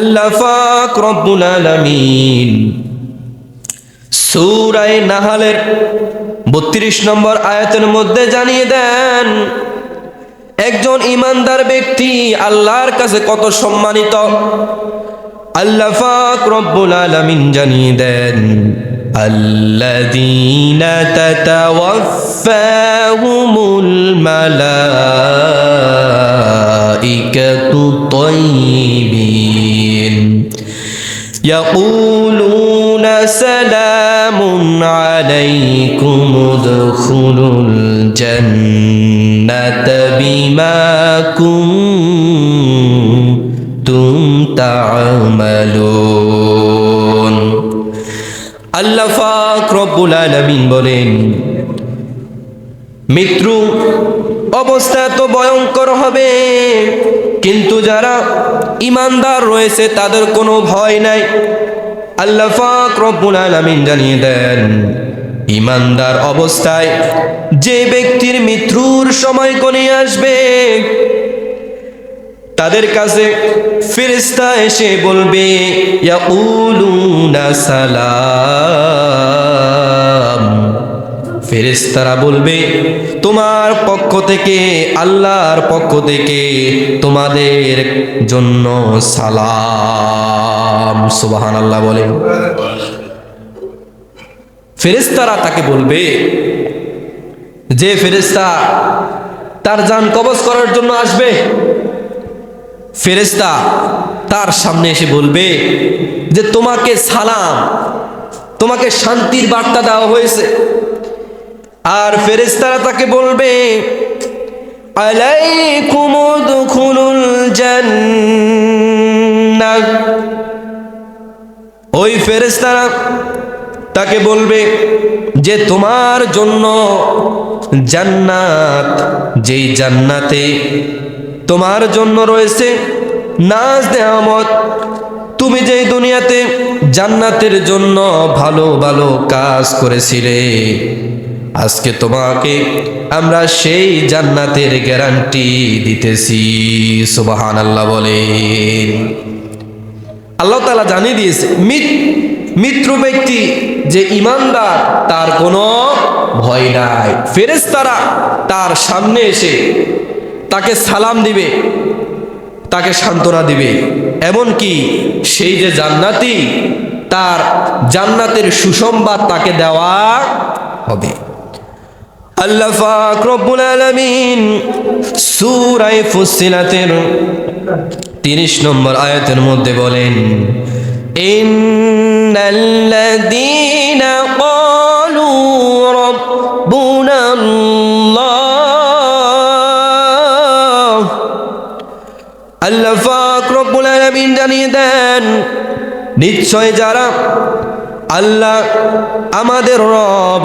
আল্লাফাক রব্বুল আলামিন নাহালের 32 নম্বর আয়াতের মধ্যে জানিয়ে দেন, একজন ইমানদার ব্যক্তি আল্লাহর কাছে কত সম্মানিত? আল্লাফাক রব্বুল আলামিন জানিয়ে দেন, আল্লাযীনা তাতাওয়াফাহুমুল মালা يقولون سلام عليكم ادخلوا الجنة بما كنتم تعملون আল্লাহ পাক রব্বুল আলামিন বলেন মৃত্যু অবস্থা তো ভয়ঙ্কর হবে। কিন্তু যারা ইমানদার রয়েছে, তাদের কোনো ভয় নাই। আল্লাহ পাক রব্বুল আলামিন জানিয়ে দেন, ইমানদার অবস্থায় যে ব্যক্তির মৃত্যুর সময় কোনে আসবে, তাদের কাছে ফেরেস্তা এসে বলবে, ইয়াকুলুনা সালাম। ফেরেস্তারা বলবে, তোমার পক্ষ থেকে, আল্লাহর পক্ষ থেকে তোমাদের জন্য সালাম। সুবাহান আল্লাহ বলেন ফেরেস্তারা তাকে বলবে, যে ফেরেস্তা তার যান কবজ করার জন্য আসবে ফেরেস্তা তার সামনে এসে বলবে যে, তোমাকে সালাম, তোমাকে শান্তির বার্তা দেওয়া হয়েছে। আর ফেরেস্তারা তাকে বলবে ওই ফেরেস্তারা তাকে বলবে যে, তোমার জন্য জান্নাত, যেই জান্নাতে তোমার জন্য রয়েছে নাজ নেয়ামত। তুমি যেই দুনিয়াতে জান্নাতের জন্য ভালো ভালো কাজ করেছিলে। আজকে তোমাকে আমরা সেই জান্নাতের গ্যারান্টি দিতেছি। সুবাহান আল্লাহ বলেন। আল্লাহ তালা জানিয়ে দিয়েছে মিত্র ব্যক্তি যে ইমানদার, তার কোনো ভয় নাই। ফেরেস্তারা তার সামনে এসে তাকে সালাম দিবে, তাকে সান্ত্বনা দিবে। এমনকি সেই যে জান্নাতি, তার জান্নাতের সুসংবাদ তাকে দেওয়া হবে। আল্লাহ পাক রব্বুল আলামিন সূরা ফুসিলাতের 30 নম্বর আয়াতের মধ্যে বলেন, ইন্নাল্লাযীনা ক্বালু রাব্বুনা আল্লাহ আল্লাহ পাক রব্বুল আলামিন জানিয়ে দেন, নিশ্চয় যারা আল্লাহ আমাদের রব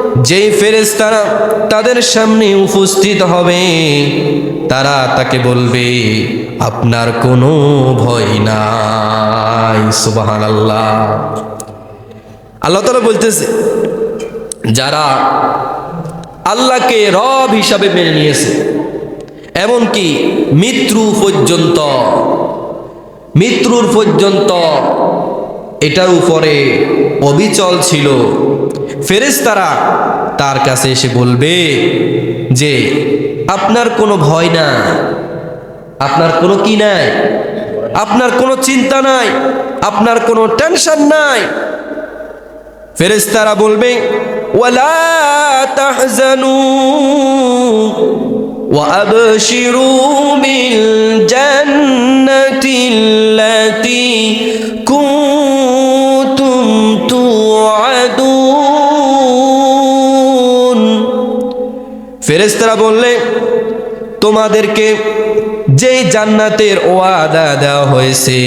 যেই ফেরেস্তারা তাদের সামনে উপস্থিত হবে, তারা তাকে বলবে, আপনার কোনো ভয় নাই সুবাহান আল্লাহ আল্লাহ তালা বলতেছে, যারা আল্লাহকে রব হিসাবে মেনে নিয়েছে, এমনকি মৃত্যু পর্যন্ত, মৃত্যুর পর্যন্ত এটার উপরে অবিচল ছিল ফেরেস্তারা তার কাছে এসে বলবে যে আপনার কোনো ভয় না আপনার কোনো কি নাই আপনার কোনো চিন্তা নাই আপনার কোনো টেনশন নাই ফেরেস্তারা বলবে ওয়ালা তাহজানু وأبشروا بالجنة التي كنتم ফেরেস্তারা বললে, তোমাদেরকে যেই জান্নাতের ওয়াদা দেওয়া হয়েছে,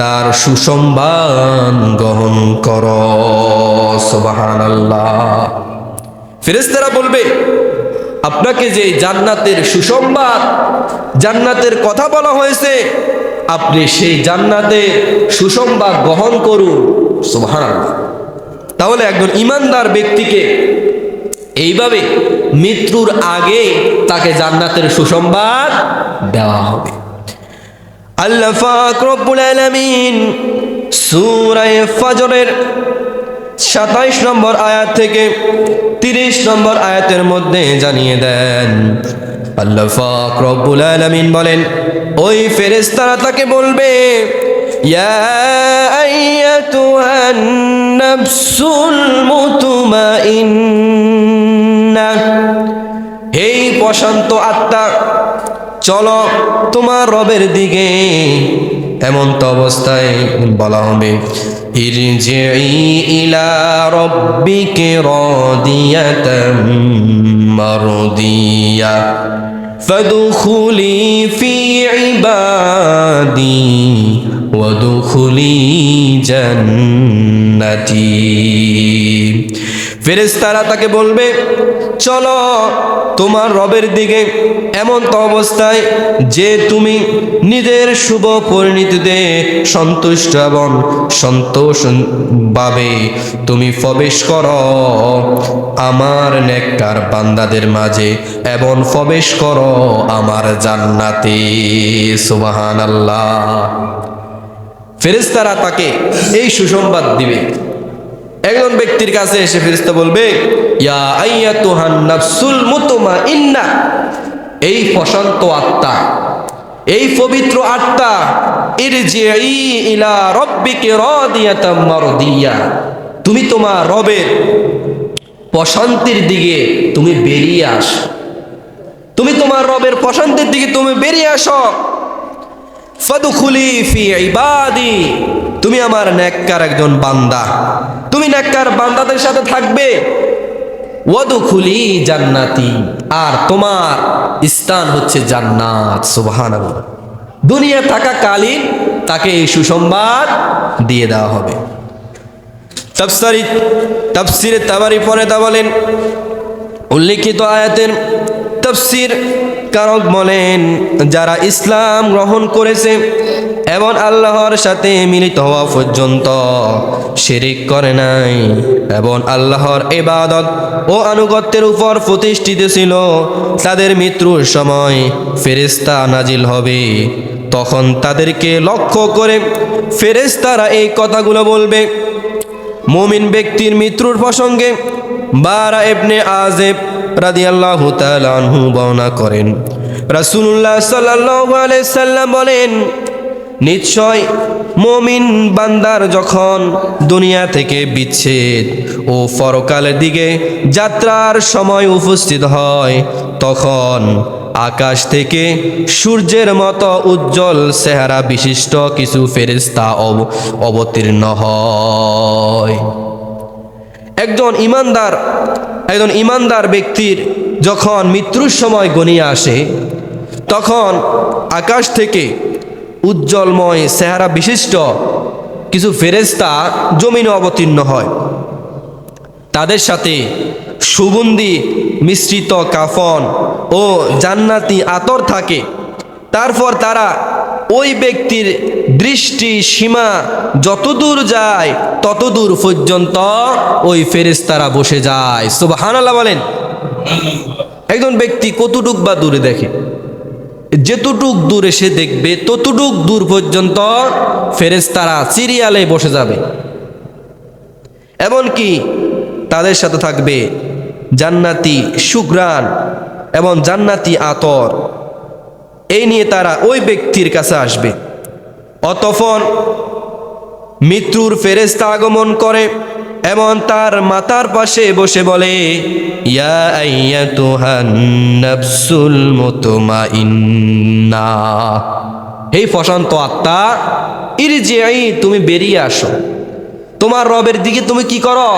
তার সুসংবাদ গ্রহণ কর। সুবাহান ফেরেস্তারা বলবে, আপনাকে যে জান্নাতের সুসংবাদ, জান্নাতের কথা বলা হয়েছে, আপনি সেই জান্নাতের সুসংবাদ গ্রহণ করুন। সুবহান তাহলে একজন ইমানদার ব্যক্তিকে এইভাবে মৃত্যুর আগে তাকে জান্নাতের সুসংবাদ দেওয়া হবে। আল্লাহ পাক রব্বুল আলামিন সূরা ফজরের সাতাইশ নম্বর আয়াত থেকে তিরিশ নম্বর আয়াতের মধ্যে জানিয়ে দেন, আল্লাহ পাক রব্বুল আলামিন বলেন, ওই ফেরেশতারা তাকে বলবে ইয়া আইয়াতুহান নাফসুল মুতমাইন্না এই প্রশান্ত আত্মা, চলো তোমার রবের দিকে। এমন তো অবস্থায় বলা হবে ইলা রব্বিকে রাদিয়াতাম মারদিয়া ইবাদি। ওয়াদখুলি জান্নাতি। ফেরেশতারা তাকে বলবে, চলো তোমার রবের দিকে এমন তো অবস্থায় যে তুমি নিজের শুভ পরিণতিতে সন্তুষ্ট এবং সন্তোষ ভাবে তুমি প্রবেশ করো আমার নেককার বান্দাদের মাঝে এবং প্রবেশ করো আমার জান্নাতে। সুবাহান আল্লাহ ফেরেশতারা তাকে এই সুসংবাদ দিবে। একজন ব্যক্তির কাছে এসে ফেরিস্তা বলবে, ইয়া মুতমা ইন্না এই প্রশান্ত আত্মা, এই পবিত্র আত্মা ইরজিই ইলা রব্বিকে রাদিয়াতাম তুমি তোমার রবের প্রশান্তির দিকে তুমি বেরিয়ে আস। তুমি তোমার রবের প্রশান্তির দিকে তুমি বেরিয়ে আসো। তুমি আমার নেককার একজন বান্দা। তুমি নেককার বান্দাদের সাথে থাকবে। ওয়াদুখুলি জান্নাতি। আর তোমার স্থান হচ্ছে জান্নাত, সুবহানাল্লাহ। দুনিয়া থাকাকালীন তাকে এই সুসংবাদ দিয়ে দেওয়া হবে। তাফসারি, তাফসিরে তাবারি পরে তা বলেন। উল্লিখিত আয়াতের তফসির কারক বলেন, যারা ইসলাম গ্রহণ করেছে এবং আল্লাহর সাথে মিলিত হওয়া পর্যন্ত শিরিক করে নাই এবং আল্লাহর এবাদত ও আনুগত্যের উপর প্রতিষ্ঠিত ছিল, তাদের মৃত্যুর সময় ফেরেস্তা নাজিল হবে। তখন তাদেরকে লক্ষ্য করে ফেরেস্তারা এই কথাগুলো বলবে, মুমিন ব্যক্তির মৃত্যুর প্রসঙ্গে বারা এবনে আজেব রাদিয়াল্লাহু তাআলা আনহু বর্ণনা করেন। রাসূলুল্লাহ সাল্লাল্লাহু আলাইহি সাল্লাম বলেন, নিশ্চয় মমিন বান্দার যখন দুনিয়া থেকে বিচ্ছেদ ও পরকালের দিকে যাত্রার সময় উপস্থিত হয়, তখন আকাশ থেকে সূর্যের মতো উজ্জ্বল চেহারা বিশিষ্ট কিছু ফেরেস্তা অব- অবতীর্ণ হয়। একজন ইমানদার একজন ইমানদার ব্যক্তির যখন মৃত্যুর সময় গনিয়ে আসে, তখন আকাশ থেকে উজ্জ্বলময় চেহারা বিশিষ্ট কিছু ফেরেস্তা জমিনে অবতীর্ণ হয়। তাদের সাথে সুগন্ধি মিশ্রিত কাফন ও জান্নাতি আতর থাকে। তারপর তারা ওই ব্যক্তির দৃষ্টি সীমা যতদূর যায়, ততদূর পর্যন্ত ওই ফেরেস্তারা বসে যায়। সুবহানাল্লাহ বলেন। একজন ব্যক্তি কতটুক বা দূরে দেখে? যেতটুক দূরে সে দেখবে, ততটুক দূর পর্যন্ত ফেরেস্তারা সিরিয়ালে বসে যাবে। এমনকি তাদের সাথে থাকবে জান্নাতি সুগ্রাণ এবং জান্নাতি আতর। এই নিয়ে তারা ওই ব্যক্তির কাছে আসবে। অতফন মৃত্যুর ফেরেস্তা আগমন করে এমন তার মাতার পাশে বসে বলে এই ফসন্ত আত্মা, ইরজিআই, তুমি বেরিয়ে আসো। তোমার রবের দিকে তুমি কি করো?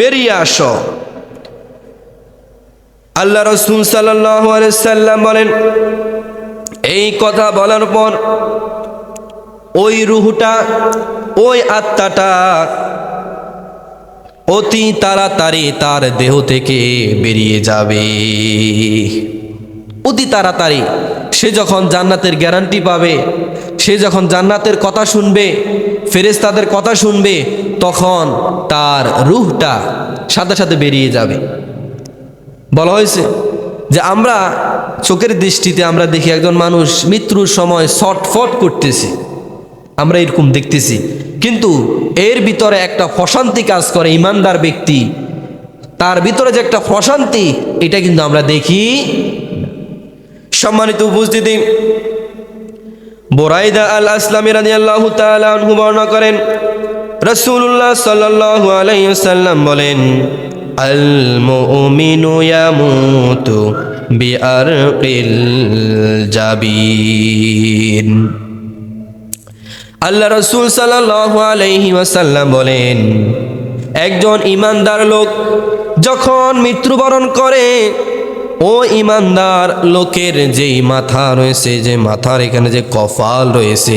বেরিয়ে আসো। আল্লাহ রসুল সাল্লাম বলেন, এই কথা বলার পর ওই রুহুটা, ওই আত্মাটা অতি তাড়াতাড়ি তার দেহ থেকে বেরিয়ে যাবে। অতি তাড়াতাড়ি। সে যখন জান্নাতের গ্যারান্টি পাবে, সে যখন জান্নাতের কথা শুনবে, ফেরেশতাদের কথা শুনবে, তখন তার রুহটা সাথে সাথে বেরিয়ে যাবে। বলা হয়েছে যে আমরা চোখের দৃষ্টিতে আমরা দেখি একজন মানুষ মৃত্যুর সময় ছটফট করতেছে। আমরা এরকম দেখতেছি। কিন্তু এর ভিতরে একটা প্রশান্তি কাজ করে ইমানদার ব্যক্তি। তার ভিতরে যে একটা প্রশান্তি, এটা কিন্তু আমরা দেখি সম্মানিত উপস্থিতি, বোরাইদা আল আসলামী তাআলা আনহু বর্ণনা করেন, রাসূলুল্লাহ সাল্লাল্লাহু আলাইহি ওয়াসাল্লাম বলেন আল মুমিনু ইয়ামুতু জাবিন। আল্লাহ রসুল ওয়াসাল্লাম বলেন, একজন ইমানদার লোক যখন মৃত্যুবরণ করে, ও ইমানদার লোকের যেই মাথা রয়েছে, যে মাথার এখানে যে কফাল রয়েছে,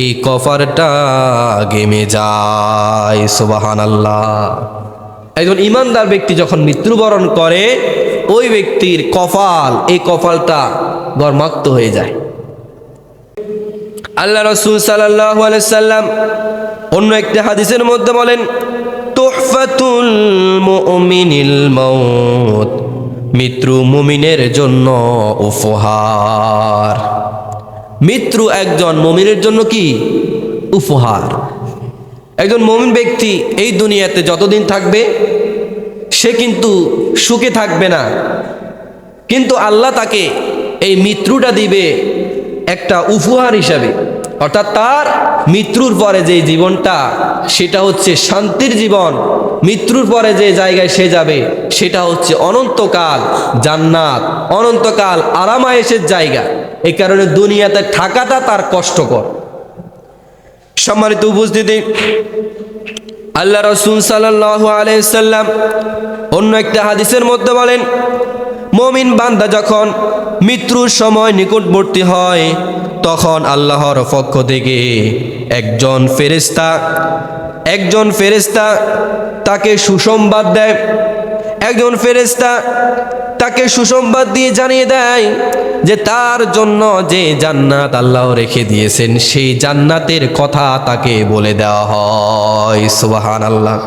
এই কফারটা গেমে যায় সুবাহান আল্লাহ একজন ইমানদার ব্যক্তি যখন মৃত্যুবরণ করে, ওই ব্যক্তির কপাল এই কপালটা গরমাক্ত হয়ে যায়। আল্লাহ রসুল সাল্লাহ সাল্লাম অন্য একটি হাদিসের মধ্যে বলেন, তোহফাতুল মুমিনিল মৌত মৃত্যু মুমিনের জন্য উপহার। মৃত্যু একজন মুমিনের জন্য কি? উপহার। একজন মমিন ব্যক্তি এই দুনিয়াতে যতদিন থাকবে, সে কিন্তু সুখে থাকবে না। কিন্তু আল্লাহ তাকে এই মৃত্যুটা দিবে একটা উপহার হিসাবে, অর্থাৎ তার মৃত্যুর পরে যে জীবনটা, সেটা হচ্ছে শান্তির জীবন। মৃত্যুর পরে যে জায়গায় সে যাবে, সেটা হচ্ছে অনন্তকাল জান্নাত, অনন্তকাল আরামায়েশের জায়গা। এই কারণে দুনিয়াতে থাকাটা তার কষ্টকর। সম্মানিত উপস্থিতি, আল্লাহ রসুল সাল্লাল্লাহু আলাইহি সাল্লাম অন্য একটা হাদিসের মধ্যে বলেন মমিন বান্দা যখন মৃত্যুর সময় নিকটবর্তী হয়, তখন আল্লাহর পক্ষ থেকে একজন ফেরেস্তা একজন ফেরেস্তা তাকে সুসংবাদ দেয়। একজন ফেরেস্তা তাকে সুসংবাদ দিয়ে জানিয়ে দেয় যে তার জন্য যে জান্নাত আল্লাহ রেখে দিয়েছেন, সেই জান্নাতের কথা তাকে বলে দেওয়া হয়। সুবাহান আল্লাহ